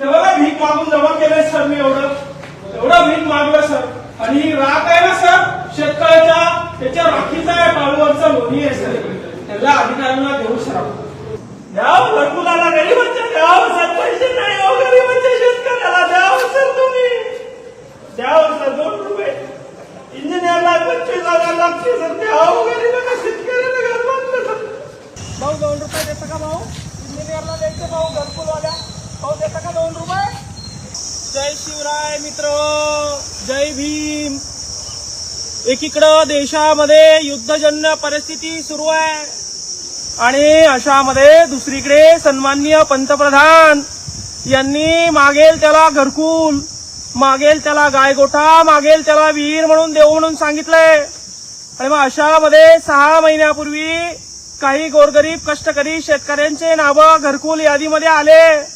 तेव्हा भीक मागून जमा केलंय सर मी एवढं. एवढं भीक मागलं सर. आणि ही राख आहे ना सर? शेतकऱ्याच्या त्याच्या राखीचा आहे बाळूवरचा लोणी आहे सर. त्याला अधिकाऱ्यांना देऊ सर. द्याव द्यावं घरकुलाला गरीबांच्या द्याव सर. पैसे नाही हो गरीबांच्या शेतकऱ्याला द्याव सर तुम्ही. द्याव सर दोन रुपये. इंजिनियरला पंचवीस हजार लागते सर. द्याव गरीबांना शेतकऱ्याला घर बांधलं सर. भाऊ दोन रुपये देता का भाऊ? इंजिनियरला द्यायचं भाऊ घरकुलवाल्या. हो देता का दोन रुपये. जय शिवराय मित्र जय भीम. एकीकडं देशामध्ये युद्धजन्य परिस्थिती सुरू आहे. आणि अशामध्ये दुसरीकडे सन्माननीय पंतप्रधान यांनी मागेल त्याला घरकुल मागेल त्याला गायगोठा मागेल त्याला विहीर म्हणून देऊ म्हणून सांगितलंय. आणि मग अशामध्ये सहा महिन्यापूर्वी काही गोरगरीब कष्टकरी शेतकऱ्यांचे नावं घरकुल यादीमध्ये आले.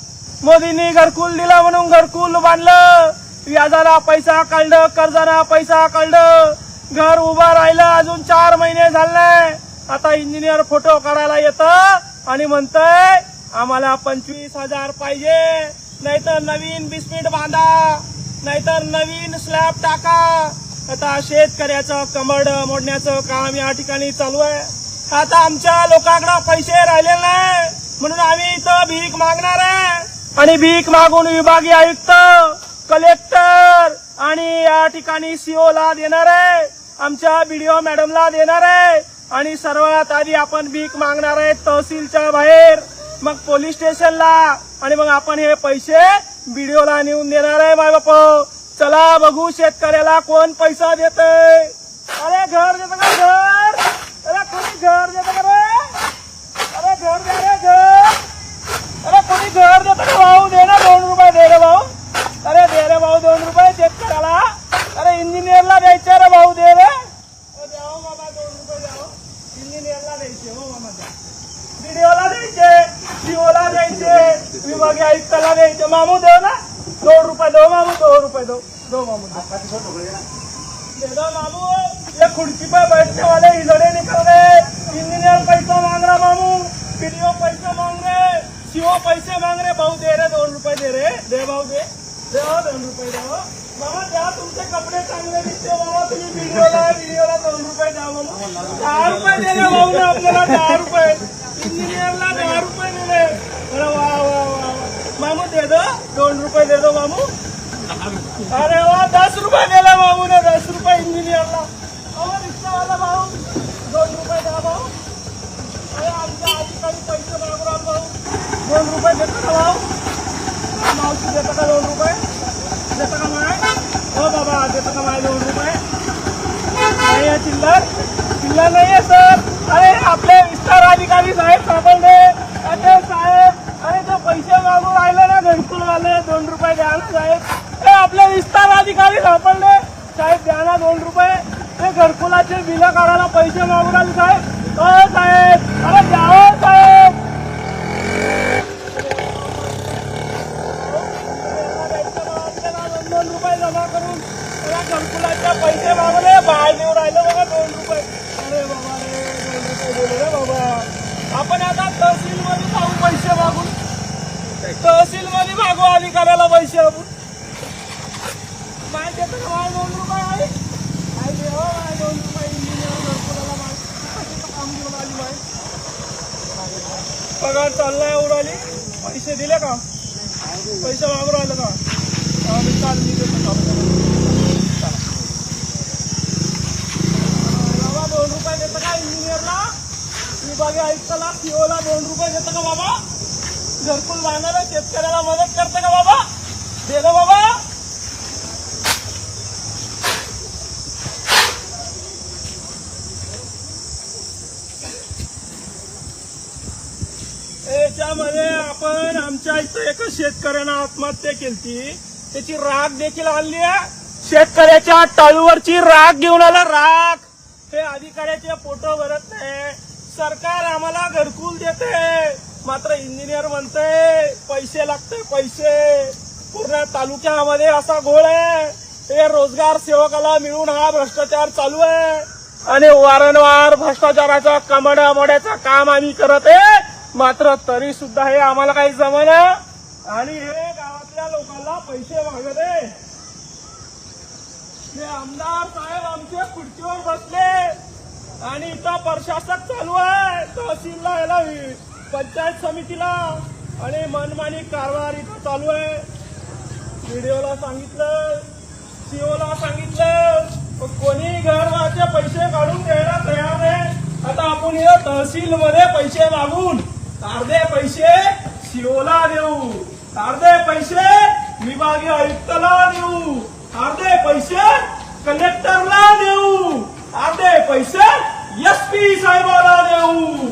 मोदींनी घरकुल दिला म्हणून घरकुल बांधलं. व्याजाला पैसा काढलं कर्जाला पैसा काढलं घर उभं राहिलं अजून चार महिने झाले. आता इंजिनियर फोटो काढायला येतं आणि म्हणतय आम्हाला पंचवीस हजार पाहिजे. नाहीतर नवीन बिस्मिट बांधा. नाहीतर नवीन स्लॅब टाका. आता शेतकऱ्याचं कमड मोडण्याचं काम या ठिकाणी चालू आहे. आता आमच्या लोकांकडे पैसे राहिले नाही. म्हणून आम्ही इथं भीक मागणार आहे. आणि भीक मागून विभागीय आयुक्त कलेक्टर आणि या ठिकाणी सीओ ला देणार आहे. आमच्या बीडीओ मॅडमला देणार आहे. आणि सर्वात आधी आपण भीक मागणार आहे तहसीलच्या बाहेर. मग पोलीस स्टेशनला. आणि मग आपण हे पैसे बीडीओला नेऊन देणार आहे माय बाप चला बघू शेतकऱ्याला कोण पैसा देत अरे घर देत का? घर! अरे कोणी घर देतं का रे अरे घर दे रे घर अरे कोणी का भाऊ दे ना दोन रुपये दे रे भाऊ. अरे दे रे भाऊ दोन रुपये शेतकऱ्याला. अरे इंजिनियरला द्यायचे रे भाऊ दे रे. द्यावं हो बाबा दोन रुपये द्यावं इंजिनियरला हो. द्यायचे हो मामा द्या. द्यायचे सीओला द्यायचे विभागीय आयुक्ताला द्यायचे. मामू देव ना. दोन रुपये दो हो, मामू दो रुपये दो दो मामू. दे दो मामू. ये खुर्ची पे बैठने वाले इधर निकल गए. इंजीनियर पैसा मांग रहा मामू. पीडीओ पैसे मांग रहे. सीओ पैसे मांग रहे भाऊ दे रहे दोन रुपये दे रहे दे भाऊ दे. दे हो, दोन रुपये दे हो. बाबा मामा द्या तुमचे कपडे चांगले दिसते बाबा तुम्ही व्हिडिओला व्हिडिओला दोन रुपये द्या म्हणून. दहा रुपये दिले भाऊ ना आपल्याला दहा रुपये. इंजिनियरला दहा रुपये दिले अरे वा वा वा मामू दे दो. दोन रुपये दे दो मामू. अरे वा दस रुपये दिला भाऊ ने दस रुपये इंजिनियरला. अहो रिक्षावाला भाऊ दोन रुपये द्या भाऊ अरे आमच्या अधिकारी पैसे मागून आलो भाऊ दोन रुपये देतो का भाऊ मावशी देतं का दोन रुपये देतं का माय हो बाबा देतं का माय दोन रुपये नाही आहे चिल्लर चिल्लर नाही आहे सर. अरे आपले विस्तार अधिकारी साहेब सापडले. अरे साहेब अरे ते पैसे मागून राहिले ना घरकुल वाले. दोन रुपये द्या ना साहेब. ते आपले विस्तार अधिकारी सापडले. साहेब द्या ना दोन रुपये. ते घरकुलाचे बिलं काढायला पैसे मागून आले साहेब. हो साहेब अरे द्या हो साहेब दोन दोन रुपये जमा करून त्याला घरकुलाचे पैसे मागले बाहेर देऊ राहिले बघा दोन रुपये. अरे बाबा रे दोन रुपये दिले रे बाबा. आपण आता तहसीलमध्ये जाऊ पैसे मागून तहसीलमध्ये मागू अधिकाऱ्याला पैसे आपण माहिती येतं का दोन रुपये आहे. माहिती हो माझे दोन रुपये. इंजिनियर घरकुलाला माहिती काम घेऊन आली माहिती पगार चाललाय उडाली पैसे दिले का? पैसे मागून राहिले का? चालली मी चाल देतो चालू. चला. बाबा दोन रुपये देतं का इंजिनियरला विभागीय आयुक्ताला सीओला दोन रुपये देतं का बाबा? घरकुल बांधायला शेतकऱ्याला मदत करतं का बाबा? देलं बाबा. याच्यामध्ये आपण आमच्या इथं एका शेतकऱ्यानं आत्महत्या केली त्याची राग देखील आणली आहे. शेतकऱ्याच्या टाळूवरची राग घेऊन आला राग हे अधिकाऱ्याचे फोटो भरत नाही. सरकार आम्हाला घरकुल देते. मात्र इंजिनियर म्हणते पैसे लागते पैसे. पूर्ण तालुक्यामध्ये असा घोळ आहे. हे रोजगार सेवकाला मिळून हा भ्रष्टाचार चालू आहे. आणि वारंवार भ्रष्टाचाराचा कमड्यामोड्याचं काम आम्ही करत आहे. मात्र तरी सुद्धा हे आम्हाला काही जमना. आणि हे गावातल्या लोकांना पैसे मागत आहे. आमदार साहेब आमच्या खुर्चीवर बसले. आणि इथं प्रशासक चालू आहे. तहसीलला याला पंचायत समितीला. आणि मनमानी कारभार इथं चालू आहे. व्हिडिओला सांगितलं. सीओला सांगितलं. कोणी कोणी घरचे पैसे काढून द्यायला तयार नाही. आता आपण हे तहसील मध्ये पैसे मागून अर्धे पैसे सीओला देऊ. अर्धे पैसे विभागीय आयुक्ताला देऊ. अर्धे पैसे कलेक्टरला देऊ. एस पी साहेबाला देऊ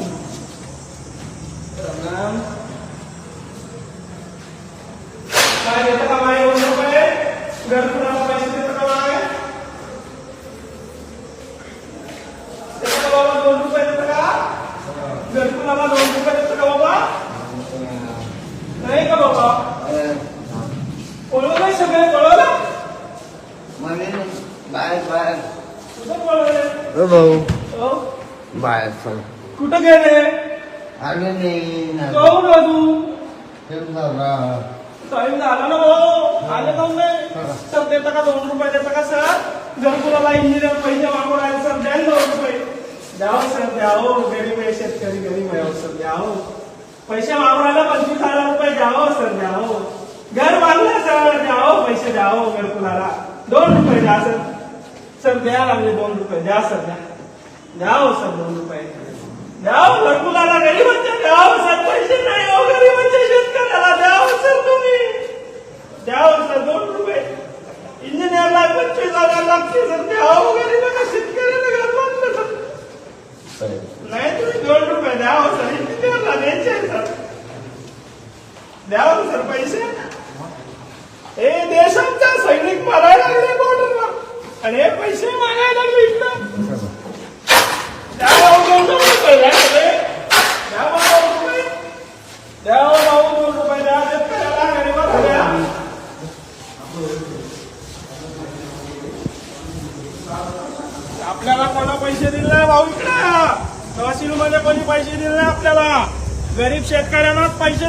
काय देतं का माय दोन रुपये घरकुलाला पैसे देतं का माय देतं का बाबा दोन रुपये देतं का घरकुलाला दोन रुपये देतं का बाबा नाही का बाबा पळवलंय सगळे पळवलं बाहेर कुठं गेले? आले नाही ना जाऊ ना तू. ठेवून नवरा. टाइम झाला ना भाऊ. आले जाऊन नाही सर देता का दोन रुपये? देता का सर? घरकुलाला इंजिनियर पैसे मागून राहिले सर द्या दोन रुपये. द्याव सर द्यावो. गरीब आहे शेतकरी गरीब आहे हो सर द्यावो. पैसे राहिला पंचवीस हजार रुपये द्यावं सर द्यावो. घर बांधलं सर द्यावो. पैसे द्यावो घरकुलाला दोन रुपये द्या सर. सर द्या लागले दोन रुपये. द्या सर द्या. द्यावं म्हणजे म्हणजे सर दोन रुपये द्यावं घरकुलाला गरीबांच्या द्यावं सर पैसे नाही हो गरीबांच्या शेतकऱ्याला द्यावं सर तुम्ही. द्यावं सर दोन रुपये. इंजिनियरला पंचवीस हजार लागते सर द्यावं गरीबाला शेतकऱ्याला घर बांधलं सर. नाही तुम्ही दोन रुपये द्यावं सर इंजिनियरला द्यायचे सर. द्यावं सर पैसे. हे देशांचा सैनिक मारायला लागले बॉर्डरला आणि हे पैसे मागायला लागले इकडं द्या भाऊ दोन रुपये द्या रे. द्या भाऊ दोन रुपये द्या भाऊ दोन रुपये द्या शेतकऱ्याला गरीबाला द्या आपल्याला कोणा पैसे दिले नाही भाऊ इकडे तहसील मध्ये कोणी पैसे दिले नाही आपल्याला गरीब शेतकऱ्यांनाच पैसे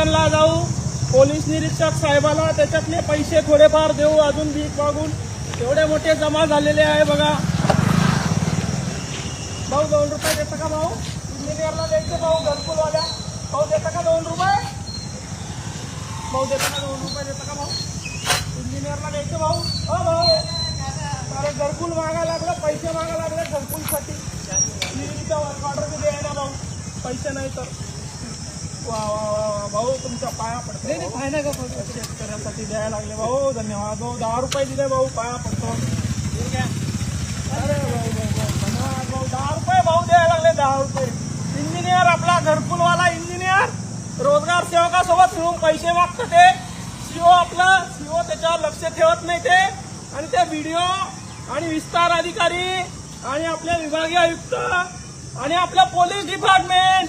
स्टेशनला जाऊ. पोलीस निरीक्षक साहेबाला त्याच्यातले पैसे थोडेफार देऊ. अजून भीक मागून एवढे मोठे जमा झालेले आहे बघा. भाऊ दोन रुपये देता का भाऊ? इंजिनियरला द्यायचे भाऊ घरकुलवाल्या. भाऊ देता का दोन रुपये? भाऊ देता का दोन रुपये देता का भाऊ? इंजिनियरला द्यायचे भाऊ? हो भाऊ. अरे घरकुल मागा लागलं पैसे मागा लागले घरकुलसाठी. विहिरीचा वर्क ऑर्डर बी द्यायला भाऊ. पैसे नाही तर. वा वा वा वा. भाऊ तुमच्या पाया पडतो. भाऊ. शेतकऱ्यासाठी द्यायला लागले. भाऊ धन्यवाद. भाऊ दहा रुपये दिले भाऊ पाया पडतो. ठीक आहे अरे भाऊ भाऊ भाऊ धन्यवाद भाऊ. दहा रुपये भाऊ द्यायला लागले दहा रुपये. इंजिनियर आपला घरकुलवाला इंजिनियर. रोजगार सेवकासोबत मिळून पैसे मागतं ते. सीओ आपला सीओ त्याच्यावर लक्ष ठेवत नाही ते. आणि ते व्हिडिओ आणि विस्तार अधिकारी आणि आपले विभागीय आयुक्त आणि आपलं पोलीस डिपार्टमेंट.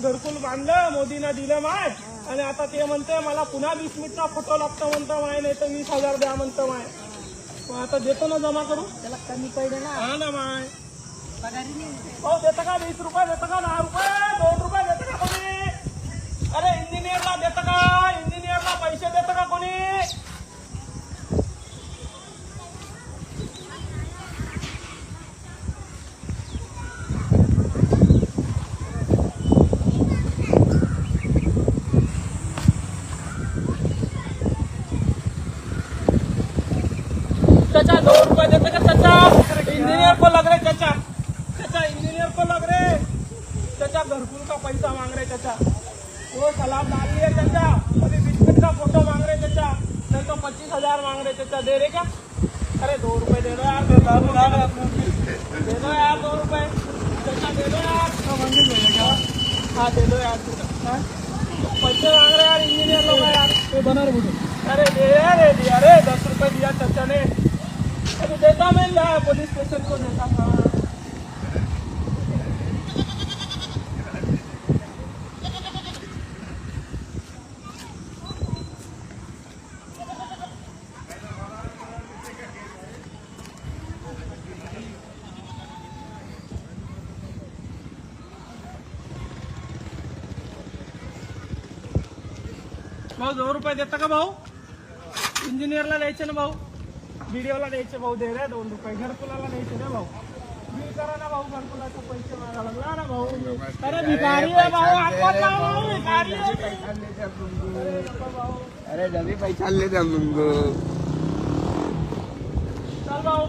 घरकुल बांधलं मोदीनं दिलं माय आणि आता ते म्हणते मला पुन्हा वीस मिनिटचा फोटो लागतो म्हणतो माय नाही तर वीस हजार द्या म्हणतो माय. मग आता देतो ना जमा करू त्याला कमी ना. हा ना माय. हो देतं का वीस रुपये देतं का दहा रुपये दोन रुपये देतं का कोणी? अरे इंजिनियरला देतं का? इंजिनियरला पैसे देतं का कोणी? इंजीनियर को लग रहे चाचा। चाचा इंजीनियर को लग रहे चाचा घरकुल का पैसा मांग रहे चाचा। वो सलाब डाल लिए चाचा। अभी बिस्किट का फ़ोटो मांग रहे चाचा। नहीं तो पच्चीस हज़ार मांग रहे चाचा। दे रहे क्या? अरे दो रुपए दे दो यार। दे दो यार। दो रुपए। चाचा दे दो यार। हाँ दे दो यार। हाँ? पैसे मांग रहे यार इंजीनियर लोग। यार बना रहे अरे दे अरे दिया। अरे दस रुपए दिया चाचा ने। देता मैं यार पुलिस स्टेशन को देता था भाऊ दोन रुपये देता का भाऊ इंजिनियरला द्यायचे ना भाऊ व्हिडिओला द्यायचे भाऊ दे रे दोन रुपये. घरकुलाला द्यायचे रे भाऊ. बिल करा ना भाऊ घरकुलाचे पैसे मागा लागला ना भाऊ. अरे भिकारी आहे भाऊ भाऊ भिकारी. अरे डबे पैसा ले जा चल भाऊ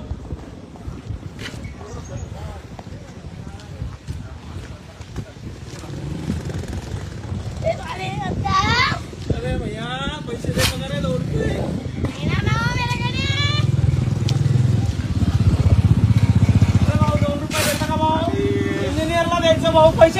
अरे भैया पैसे दे पगार आहे दोन रुपये अरे भाऊ दोन रुपये देता का भाऊ इंजिनियरला द्यायचं भाऊ पैसे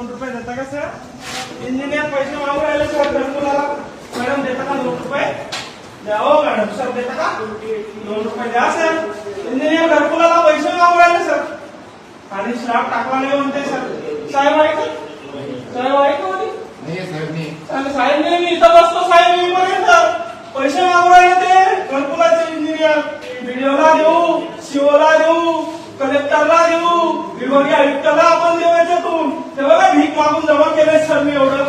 दोन रुपये देता का सर इंजिनियर पैसे मागू राहिले सर घरकुलाला मॅडम देता का दोन रुपये? द्या. हो मॅडम सर देता का? दोन रुपये द्या सर इंजिनियर घरकुलाला पैसे मागू राहिले सर आणि स्लॅब टाकला नाही म्हणते सर साहेब आहे का साहेब आहे का म्हणे? साहेब नाही मी इथं बसतो साहेब मी पर्यंत पैसे मागू राहिले ते. घरकुलाचे इंजिनियर व्हिडिओला देऊ शिवला देऊ. कलेक्टरला देऊ विभागीय आयुक्ताला आपण देऊ याच्यातून ते बघा भीक मागून जमा केलंय सर मी एवढं.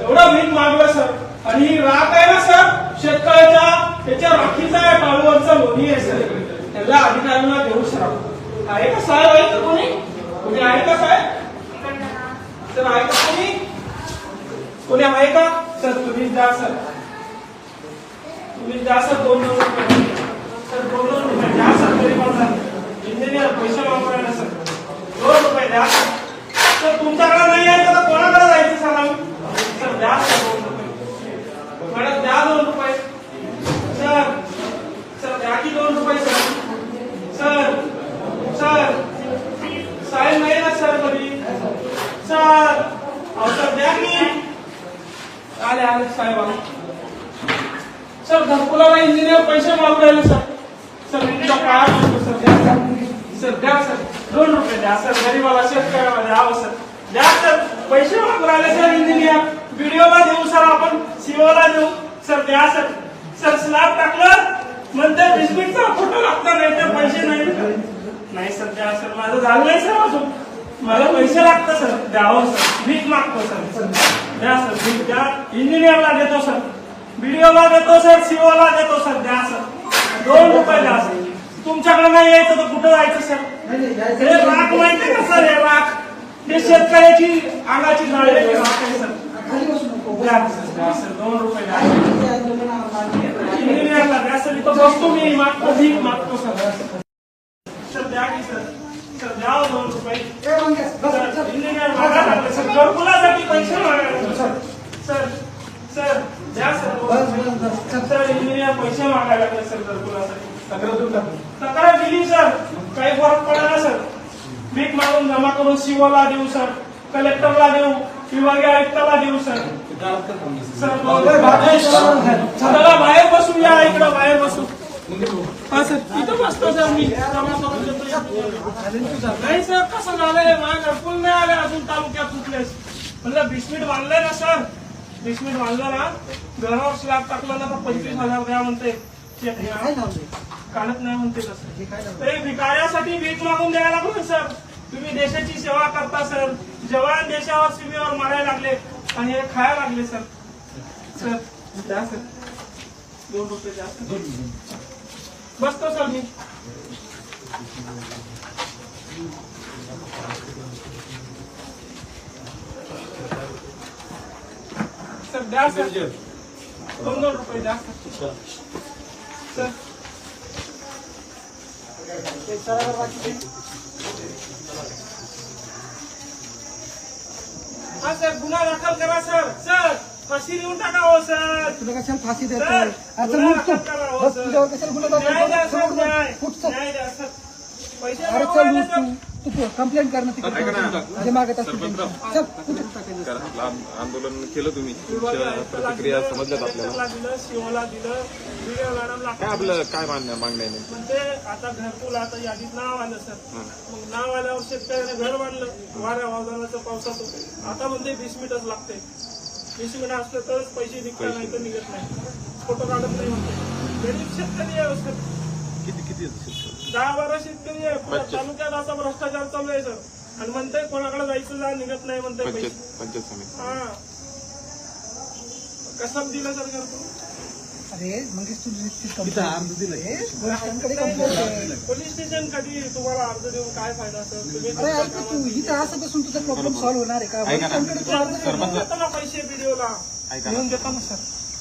एवढं भीक मागलं सर. आणि राग आहे ना सर? शेतकरी त्याच्या राखीचा आहे टाळूवरचा लोणी आहे सर त्याला अधिकाऱ्यांना देऊ सर आपण. आहे का साहेब आहे का कोणी कोणी आहे का साहेब सर आहे का कोणी कोणी आहे का सर तुम्ही द्या सर तुम्ही द्या सर दोन दोन रुपये सर दोन दोन रुपये द्या सर तरी पण सर इंजिनियर पैसे वापरायला सर दोन रुपये द्या सर तुमच्याकडे नाही आहे तर कोणाकडे जायचं सर आम्ही सर द्या सर दोन रुपये मॅडम द्या दोन रुपये सर सर द्या की दोन रुपये सर सर सर साहेब नाही ना सर कधी सर अहो सर द्या की आले आले साहेब आले. सर घरकुलाला इंजिनियर पैसे मागू राहिले सर. सर तुमचा काय सर. द्या सर. सर द्या सर. दोन रुपये द्या सर. गरीबाला शेतकऱ्याला द्यावं सर. द्या सर. पैसे मागू राहिले सर इंजिनियर व्हिडिओला देऊ सर आपण. सीओला देऊ. सर द्या सर. सर स्लॅब टाकलं. म्हणते बिस्किटचा फोटो लागतो नाही तर पैसे नाही. नाही सर द्या सर. माझं झालं नाही सर अजून. मला पैसे लागतं सर. द्यावं सर. मीच मागतो सर. द्या सर. मी द्या. इंजिनियरला देतो सर. बीडीओला देतो सर. सीओला देतो सर. द्या सर. दोन रुपये द्या सर. तुमच्याकडे नाही यायचं तर कुठं जायचं सर? हे राख माहिती का सर? हे राख. हे शेतकऱ्याची अंगाची जाळलेली राख आहे सर. द्या सर. दोन रुपये द्या इंजिनियरला द्या सर. इथं बसतो मी. मागतो मी मागतो सर. सर द्या की सर. सर दोन रुपये सर, इंजिनियर मागायला लागले सर घरकुलासाठी पैसे मागायला लागले, सर सर सर द्या सर सर इंजिनियर पैसे मागायला लागले सर घरकुलासाठी तक्रार दिली सर काही फरक पडला सर भीक मागून जमा करून सीओला देऊ सर कलेक्टरला देऊ विभागीय आयुक्ताला देऊ सर सर चला बाहेर बसू या इकडं बाहेर बसू हा सर इथं बसतो सर मी. नाही सर कसं झालंय माझ्या घरकुल नाही आले अजून तालुक्यात कुठलेच? म्हणलं बिस्मिट बांधलंय ना सर. बिस्मिट बांधलं ना. घरावर स्लॅब टाकलं ना पंचवीस हजार द्या म्हणते. काढत नाही म्हणते तसं. तरी भिकाऱ्यासाठी भीक मागून द्यायला लागलो सर. तुम्ही देशाची सेवा करता सर. जवान देशावर सीमेवर मारायला लागले. आणि हे खायला लागले सर. सर द्या सर दोन रुपये द्या सर बसतो सर मी सर द्या सर दोन दोन रुपये द्या सर सर हा सर गुन्हा दाखल करा सर सर फाशी देऊन टाका हो सर तुला कशाला फाशी सर, गुन्हा. दाखल करा, हो, बस सर. तुझ्यावर कशाला गुन्हा दाखल न्याय द्या करतो? सर सोड न्याय ना. उठ चल. न्याय द्या सर पैसे अरे चल ना, उठ सर. तू तू कंप्लेंट कर ना तिकडे मागत असतील त्यांची. चल उठ. करा. आपलं आं- आंदोलन केलं तुम्ही तुमच्या प्रतिक्रिया दिलं, समजल्यात आपल्याला कलेक्टरला दिलं सीओला दिलं व्हिडिओ मॅडमला काय आपलं काय मान्य मागणं आहे नेमकं? म्हणजे आता घरकुल आता यादीत नाव आलं सर मग नाव आल्यावर शेतकऱ्याने घर बांधलं वाऱ्या वादळाचं पावसाचं आता म्हणते वीस मिनिटच लागते मिनिट असलं तरच पैसे निघतात नाही तर निघत नाही. फोटो काढत नाही म्हणते गरीब शेतकरी आहे सर. किती किती? दहा बारा शेतकरी आहे. तालुक्यात असा भ्रष्टाचार चालू आहे सर. आणि म्हणते कोणाकडे जायचं जा निघत नाही म्हणते पंचायत पैसे. पंचायत समिती. हा. कसं दिलं सर घरकुल अरे मग तू पोलिसांकडे कंप्लेंट आहे. पोलीस स्टेशन कधी तुम्हाला अर्ज देऊन काय फायदा सर तुम्ही अरे यार तू इथं असं बसून तुझा प्रॉब्लेम सॉल्व्ह होणार आहे का? ऐका ना. पोलिसांकडे तू अर्ज कर. देऊन देतो ना पैसे व्हिडिओला ऐका देऊन ना देतो ना सर.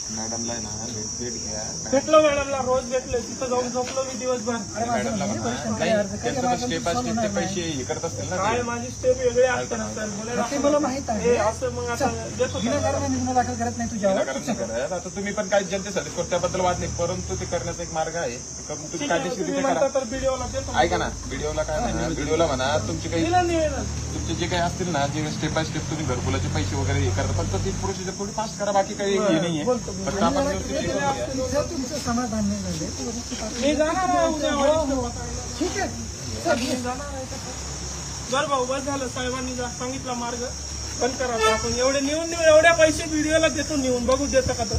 मॅडमला आहे ना भेट भेट घ्या. भेटलो मॅडमला रोज भेटले. तिथं जाऊन झोपलो मी दिवसभर. मॅडमला म्हणा नाही. त्यांचं तर स्टेप बाय स्टेप ते पैसे. हे करत असतील ना काय ते. माझी स्टेप वेगळी असते ना सर. बोलायला ते मला माहीत आहे. हे असं मग आता देतो गुन्हा दाखल करत नाही तुझ्यावर. विनाकारण नाही करायचं. आता तुम्ही पण काय जनतेसाठी करतो त्याबद्दल वाद नाही. परंतु ते करण्याचा एक मार्ग आहे. ते करून तुम्ही ठीक आहे, कायदेशीर तुम्ही करा. म्हणता तर व्हिडिओला देतो. ऐका ना व्हिडिओला काय म्हणा व्हिडिओला म्हणा तुमची काही दिलं निवेदन तुमचे जे काही असतील ना जे स्टेप बाय स्टेप तुम्ही घरकुलाचे पैसे वगैरे हे करता फक्त ती प्रोसिजर थोडी फास्ट करा बाकी काही हे नाहीये. जर तुमचं समाधान नाही झाले मी जाणार आहे उद्या ठीक आहे सर, मी जाणार आहे बरं भाऊ बस झालं साहेबांनी जा- सांगितला मार्ग पण करा आपण एवढे नेऊन नेऊन एवढ्या पैसे व्हिडिओला देतो नेऊन बघू देतं का तर